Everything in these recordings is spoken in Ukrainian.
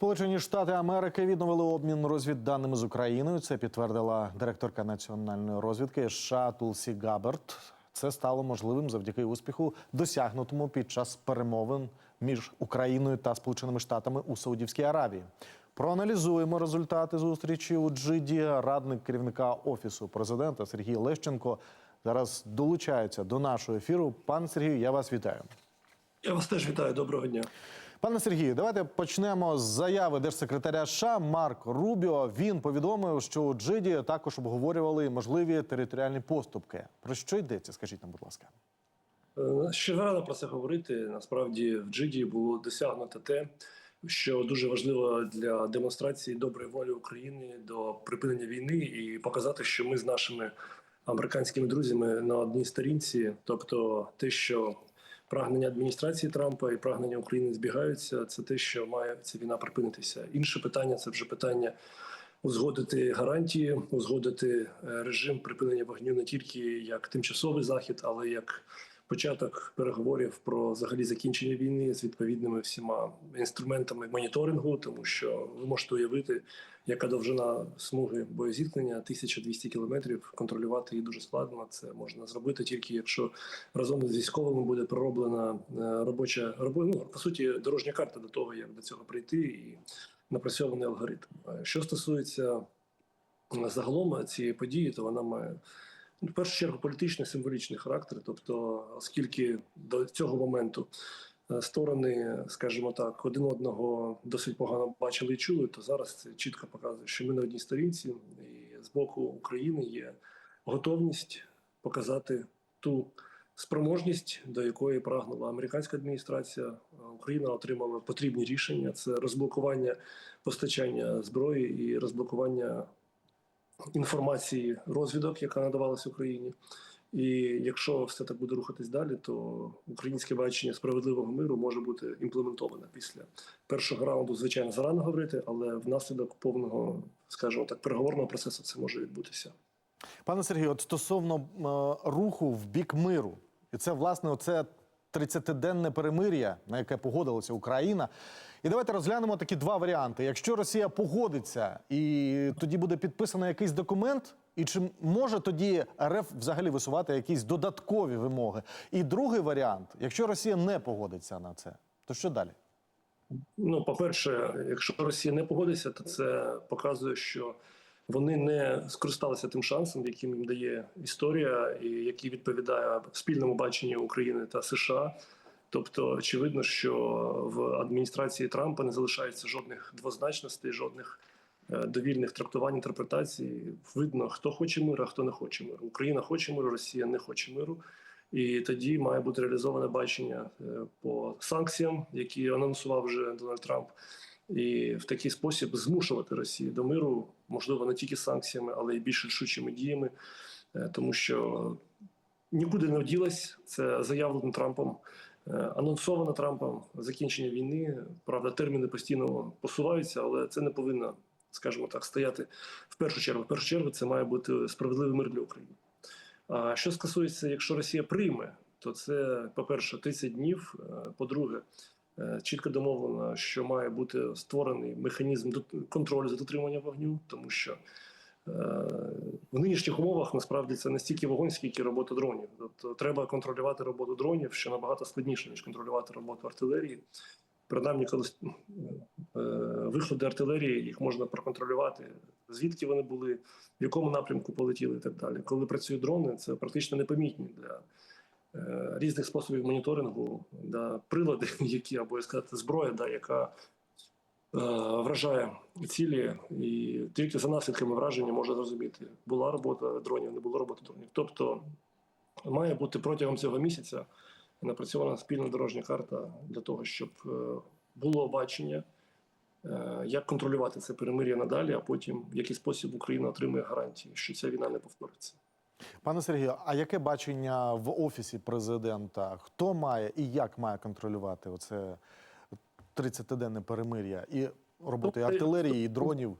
Сполучені Штати Америки відновили обмін розвідданими з Україною. Це підтвердила директорка національної розвідки США Тулсі Габерт. Це стало можливим завдяки успіху, досягнутому під час перемовин між Україною та Сполученими Штатами у Саудівській Аравії. Проаналізуємо результати зустрічі у Джиді. Радник керівника офісу президента Сергій Лещенко зараз долучається до нашого ефіру. Пан Сергію, я вас вітаю. Я вас теж вітаю. Доброго дня. Пане Сергію, давайте почнемо з заяви держсекретаря США Марко Рубіо. Він повідомив, що у Джиді також обговорювали можливі територіальні поступки. Про що йдеться? Скажіть нам, будь ласка. Е, Ще рано про це говорити. Насправді в Джиді було досягнуто те, що дуже важливо для демонстрації доброї волі України до припинення війни і показати, що ми з нашими американськими друзями на одній сторінці, тобто те, що прагнення адміністрації Трампа і прагнення України збігаються, це те, що має ця війна припинитися. Інше питання це вже питання. Узгодити гарантії, узгодити е, режим припинення вогню не тільки як тимчасовий захід, але як початок переговорів про взагалі закінчення війни з відповідними всіма інструментами моніторингу, тому що ви можете уявити, яка довжина смуги боєзіткнення 1200 кілометрів. Контролювати її дуже складно. Це можна зробити тільки якщо разом з військовими буде пророблена е, робоча робо- ну, по суті дорожня карта до того, як до цього прийти і напрацьований алгоритм. Е, Що стосується загалом цієї події, то вона має в першу чергу політичний символічний характер. Тобто, оскільки до цього моменту е, сторони, скажімо так, один одного досить погано бачили і чули, то зараз це чітко показує, що ми на одній сторінці, і з боку України є готовність показати ту спроможність, до якої прагнула американська адміністрація. Україна отримала потрібні рішення: це розблокування постачання зброї і розблокування інформації розвідок, яка надавалася Україні. І якщо все так буде рухатись далі, то українське бачення справедливого миру може бути імплементоване після першого раунду. Звичайно, зарано говорити, але внаслідок повного, скажімо так, переговорного процесу це може відбутися. Пане Сергію, от стосовно е, руху в бік миру, і це власне оце 30-денне перемир'я, на яке погодилася Україна. І давайте розглянемо такі два варіанти. Якщо Росія погодиться, і тоді буде підписано якийсь документ, і чи може тоді РФ взагалі висувати якісь додаткові вимоги? І другий варіант, якщо Росія не погодиться на це, то що далі? Ну, по-перше, якщо Росія не погодиться, то це показує, що вони не скористалися тим шансом, яким їм дає історія, і який відповідає спільному баченню України та США. Тобто, очевидно, що в адміністрації Трампа не залишається жодних двозначностей, жодних е, довільних трактувань інтерпретацій. Видно, хто хоче миру, а хто не хоче миру. Україна хоче миру, Росія не хоче миру. І тоді має бути реалізоване бачення е, по санкціям, які анонсував вже Дональд Трамп, і в такий спосіб змушувати Росію до миру, можливо, не тільки санкціями, але й більш рішучими діями, Е, тому що нікуди не вділась це заявлено Трампом. е, Анонсовано Трампом закінчення війни. Правда, терміни постійно посуваються, але це не повинно, скажімо так, стояти в першу чергу. В першу чергу це має бути справедливий мир для України. А що стосується, якщо Росія прийме, то це, по-перше, 30 днів. е, По-друге, чітко домовлено, що має бути створений механізм контролю за дотриманням вогню, тому що е, в нинішніх умовах насправді це не стільки вогонь, скільки робота дронів. Тобто треба контролювати роботу дронів, що набагато складніше, ніж контролювати роботу артилерії. Принаймні, коли е, виходи артилерії їх можна проконтролювати, звідки вони були, в якому напрямку полетіли і так далі. Коли працюють дрони, це практично непомітні для е, різних способів моніторингу, да, прилади, які або як сказати, зброя, да, яка е, вражає цілі, і тільки за наслідками враження можна зрозуміти, була робота дронів, не було роботи дронів. Тобто має бути протягом цього місяця напрацьована спільна дорожня карта для того, щоб е, було бачення, е, як контролювати це перемир'я надалі, а потім в який спосіб Україна отримує гарантії, що ця війна не повториться. Пане Сергію, а яке бачення в офісі президента? Хто має і як має контролювати оце 30-денне перемир'я і роботи Ну, артилерії і дронів?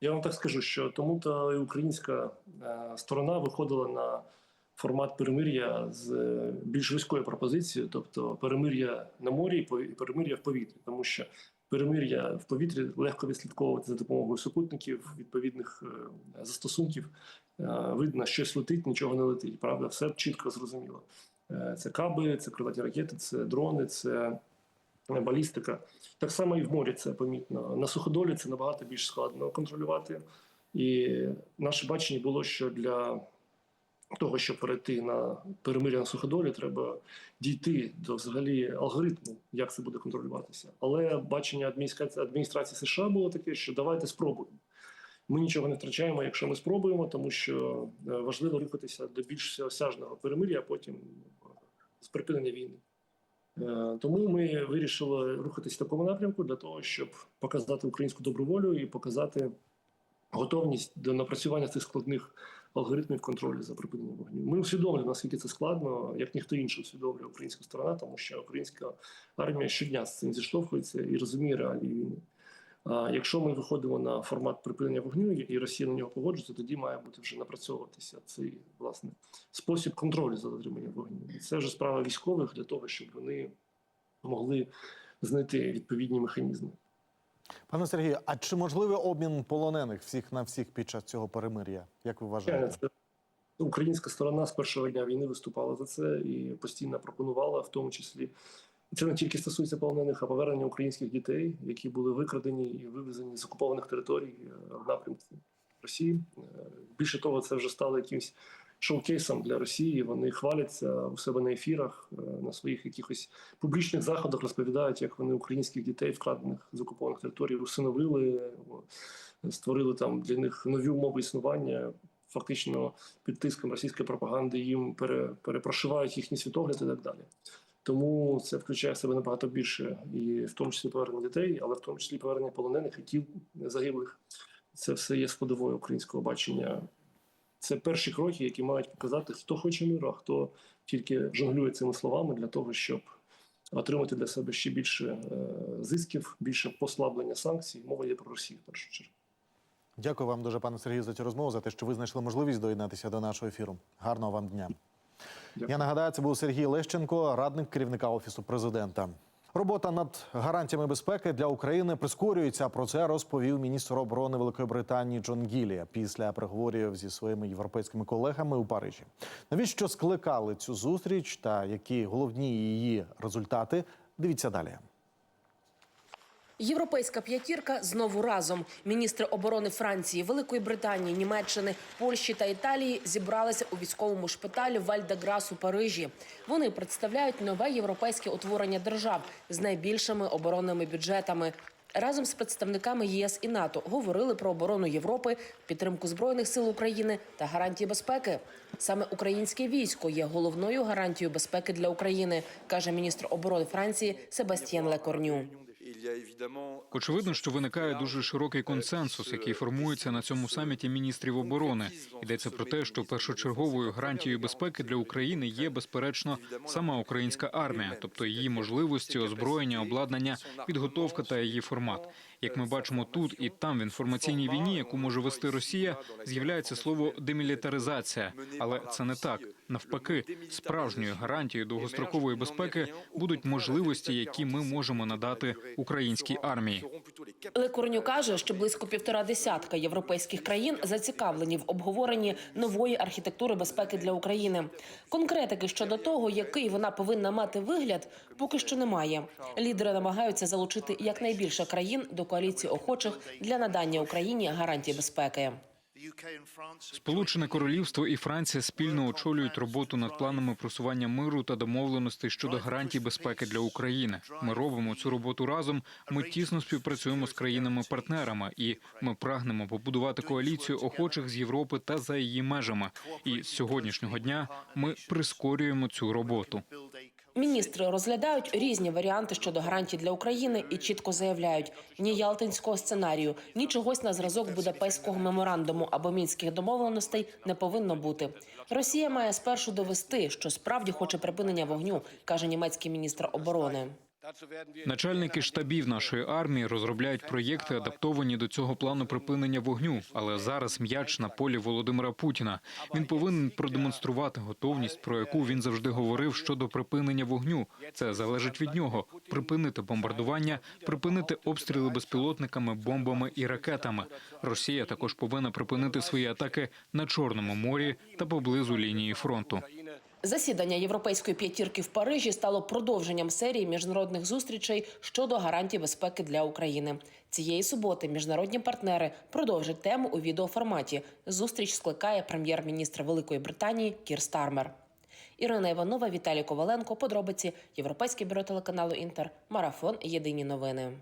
Я вам так скажу, що тому то і українська е, сторона виходила на формат перемир'я з е, більш вузькою пропозицією, тобто перемир'я на морі і перемир'я в повітрі, тому що перемир'я в повітрі легко відслідковувати за допомогою супутників, відповідних е, застосунків. Е, Видно, щось летить, нічого не летить. Правда, все чітко зрозуміло. Е, Це каби, це крилаті ракети, це дрони, це балістика. Так само і в морі це помітно. На суходолі це набагато більш складно контролювати. І наше бачення було, що для того, щоб перейти на перемир'я на суходолі, треба дійти до взагалі алгоритму, як це буде контролюватися. Але бачення адміністрації, адміністрації США було таке, що давайте спробуємо. Ми нічого не втрачаємо, якщо ми спробуємо, тому що е, важливо рухатися до більш всеосяжного перемир'я, а потім е, з припинення війни. Е, Тому ми вирішили рухатись в такому напрямку для того, щоб показати українську добру волю і показати готовність до напрацювання цих складних алгоритмів контролю за припиненням вогню. Ми усвідомлюємо, наскільки це складно, як ніхто інший усвідомлює українська сторона, тому що українська армія щодня з цим зіштовхується і розуміє реалії війни. Якщо ми виходимо на формат припинення вогню і Росія на нього погоджується, тоді має бути вже напрацьовуватися цей власне спосіб контролю за дотриманням вогню. І це вже справа військових для того, щоб вони могли знайти відповідні механізми. Пане Сергію, а чи можливий обмін полонених всіх на всіх під час цього перемир'я? Як ви вважаєте? це українська сторона з першого дня війни виступала за це і постійно пропонувала, в тому числі. Це не тільки стосується полонених, а повернення українських дітей, які були викрадені і вивезені з окупованих територій е, в напрямку Росії. Е, Більше того, це вже стало якимось шоукейсом для Росії. Вони хваляться у себе на ефірах, е, на своїх якихось публічних заходах, розповідають, як вони українських дітей, вкрадених з окупованих територій, усиновили, створили там для них нові умови існування. Фактично під тиском російської пропаганди їм пере, перепрошивають їхній світогляд і так далі. Тому це включає в себе набагато більше, і в тому числі повернення дітей, але в тому числі повернення полонених і тіл загиблих. Це все є складовою українського бачення. Це перші кроки, які мають показати, хто хоче миру, а хто тільки жонглює цими словами для того, щоб отримати для себе ще більше е, зисків, більше послаблення санкцій. Мова є про Росію в першу чергу. Дякую вам дуже, пане Сергію, за цю розмову, за те, що ви знайшли можливість доєднатися до нашого ефіру. Гарного вам дня. Дякую. Я нагадаю, це був Сергій Лещенко, радник керівника офісу президента. Робота над гарантіями безпеки для України прискорюється. Про це розповів міністр оборони Великої Британії Джон Гілія після переговорів зі своїми європейськими колегами у Парижі. Навіщо скликали цю зустріч та які головні її результати? Дивіться далі. Європейська п'ятірка знову разом. Міністри оборони Франції, Великої Британії, Німеччини, Польщі та Італії зібралися у військовому шпиталі Вальдеграс у Парижі. Вони представляють нове європейське утворення держав з найбільшими оборонними бюджетами. Разом з представниками ЄС і НАТО говорили про оборону Європи, підтримку збройних сил України та гарантії безпеки. Саме українське військо є головною гарантією безпеки для України, каже міністр оборони Франції Себастьєн Лекорню. Очевидно, що виникає дуже широкий консенсус, який формується на цьому саміті міністрів оборони. Йдеться про те, що першочерговою гарантією безпеки для України є безперечно сама українська армія, тобто її можливості, озброєння, обладнання, підготовка та її формат. Як ми бачимо тут і там в інформаційній війні, яку може вести Росія, з'являється слово демілітаризація, але це не так. Навпаки, справжньою гарантією довгострокової безпеки будуть можливості, які ми можемо надати українській армії. Лекорню каже, що близько півтора десятка європейських країн зацікавлені в обговоренні нової архітектури безпеки для України. Конкретики щодо того, який вона повинна мати вигляд, поки що немає. Лідери намагаються залучити якнайбільше країн до коаліції охочих для надання Україні гарантій безпеки. Сполучене Королівство і Франція спільно очолюють роботу над планами просування миру та домовленостей щодо гарантій безпеки для України. Ми робимо цю роботу разом. Ми тісно співпрацюємо з країнами-партнерами, і ми прагнемо побудувати коаліцію охочих з Європи та за її межами. І з сьогоднішнього дня ми прискорюємо цю роботу. Міністри розглядають різні варіанти щодо гарантій для України і чітко заявляють: ні ялтинського сценарію, ні чогось на зразок Будапештського меморандуму або мінських домовленостей не повинно бути. Росія має спершу довести, що справді хоче припинення вогню, каже німецький міністр оборони. Начальники штабів нашої армії розробляють проєкти, адаптовані до цього плану припинення вогню. Але зараз м'яч на полі Володимира Путіна. Він повинен продемонструвати готовність, про яку він завжди говорив щодо припинення вогню. Це залежить від нього: припинити бомбардування, припинити обстріли безпілотниками, бомбами і ракетами. Росія також повинна припинити свої атаки на Чорному морі та поблизу лінії фронту. Засідання європейської п'ятірки в Парижі стало продовженням серії міжнародних зустрічей щодо гарантій безпеки для України. Цієї суботи міжнародні партнери продовжать тему у відеоформаті. Зустріч скликає прем'єр-міністр Великої Британії Кір Стармер. Ірина Іванова, Віталій Коваленко. Подробиці Європейське бюро телеканалу Інтер. Марафон. Єдині новини.